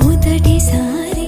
మొదటిసారి